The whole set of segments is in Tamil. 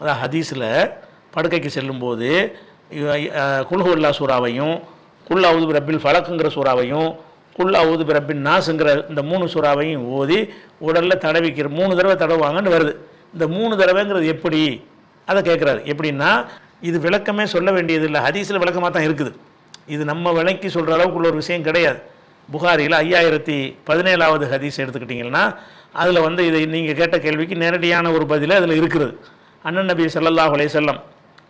அதாவது ஹதீஸில் படுக்கைக்கு செல்லும்போது குல்ஹுல்லா சூறாவையும் குல் அவுது பிரபில் ஃபலக்குங்கிற சூறாவையும் குல் அவுது பிரபின் நாஸுங்கிற இந்த மூணு சூறாவையும் ஓதி உடலில் தடவிக்கிற மூணு தடவை தடவுவாங்கன்னு வருது. இந்த மூணு தடவைங்கிறது எப்படி? அதை கேட்குறாரு எப்படின்னா இது விளக்கமே சொல்ல வேண்டியது இல்லை. ஹதீஸில் விளக்கமாக தான் இருக்குது. இது நம்ம விளக்கி சொல்கிற அளவுக்குள்ள ஒரு விஷயம் கிடையாது. புகாரியில் ஐயாயிரத்தி பதினேழாவது ஹதீஸ் எடுத்துக்கிட்டிங்கன்னா அதில் வந்து இதை நீங்கள் கேட்ட கேள்விக்கு நேரடியான ஒரு பதிலாக அதில் இருக்கிறது. அண்ணன் நபி சல்லாஹ் அலைஹி வஸல்லம்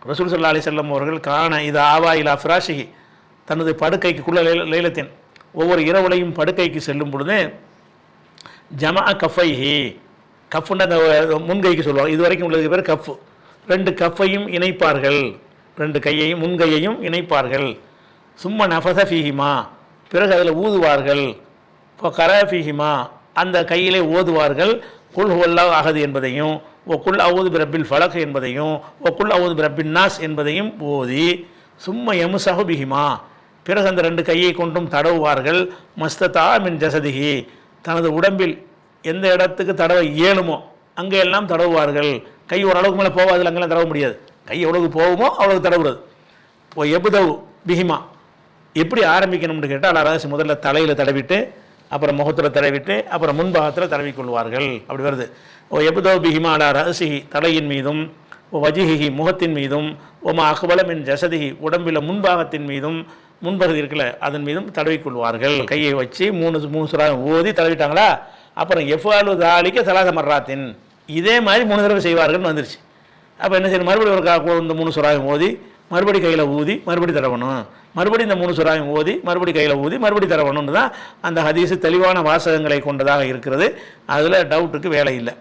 ரசூல் சல்லா அலி செல்லம் அவர்கள் காண இது ஆவா இலா ஃபிராஷிகி தனது படுக்கைக்குள்ள லைல லைலத்தின் ஒவ்வொரு இரவுலையும் படுக்கைக்கு செல்லும் பொழுது ஜமா கஃபைஹி. கஃப்புன்னு அந்த முன்கைக்கு சொல்லுவாங்க. இது வரைக்கும் உள்ளதுக்கு பேர் கஃப். ரெண்டு கஃப்பையும் இணைப்பார்கள். ரெண்டு கையையும் முன்கையையும் இணைப்பார்கள். சும்மா நஃபசஃபீஹிமா பிறகு அதில் ஊதுவார்கள். இப்போ கரஃபீஹிமா அந்த கையிலே ஓதுவார்கள். குல் ஆகுது என்பதையும் ஒக்குள் அவுது பிரபில் ஃபலக் என்பதையும் ஒக்குள் அவுது பிரபின் நாஸ் என்பதையும் ஓதி சும்மா எமுசஹு பிஹிமா பிறகு அந்த ரெண்டு கையை கொண்டும் தடவுவார்கள். மஸ்ததா மின் ஜசதிகி தனது உடம்பில் எந்த இடத்துக்கு தடவ இயலுமோ அங்கே எல்லாம் தடவுவார்கள். கை ஓரளவுக்கு மேலே போகாதில் அங்கெல்லாம் தடவ முடியாது. கை எவ்வளவுக்கு போகுமோ அவ்வளவுக்கு தடவுறது. இப்போ எபுதவு பிஹிமா. எப்படி ஆரம்பிக்கணும்னு கேட்டால் அரசு முதல்ல தலையில் தடவிட்டு அப்புறம் முகத்தில் தடவிட்டு அப்புறம் முன்பாகத்தில் தடவி கொள்வார்கள். அப்படி வருது. ஓ எபுதோ பிஹிமா அலா தலையின் மீதும் ஓ வஜிஹி முகத்தின் மீதும் ஓமா அக்பலமின் ஜசதிஹி உடம்பில் முன்பாகத்தின் மீதும் முன்பகுதி இருக்குல்ல அதன் மீதும் தடவிக்கொள்வார்கள் கையை வச்சு மூணு மூணு சுறா ஓதி தடவிட்டாங்களா? அப்புறம் எஃபாலு தாலிக்க சலாத மர்ராத்தின். இதே மாதிரி மூணு தடவை செய்வார்கள்னு வந்துருச்சு. அப்போ என்ன செய்யணும்? மறுபடியும் ஒரு இந்த மூணு சுராகம் ஓதி மறுபடி கையில் ஊதி மறுபடி தடவணும் மறுபடி இந்த மூணு சுறாயம் ஓதி மறுபடி கையில் ஊதி மறுபடி தடவணும்னு தான் அந்த ஹதீஸு தெளிவான வாசகங்களை கொண்டதாக இருக்கிறது. அதில் டவுட்டுக்கு வேலை இல்லை.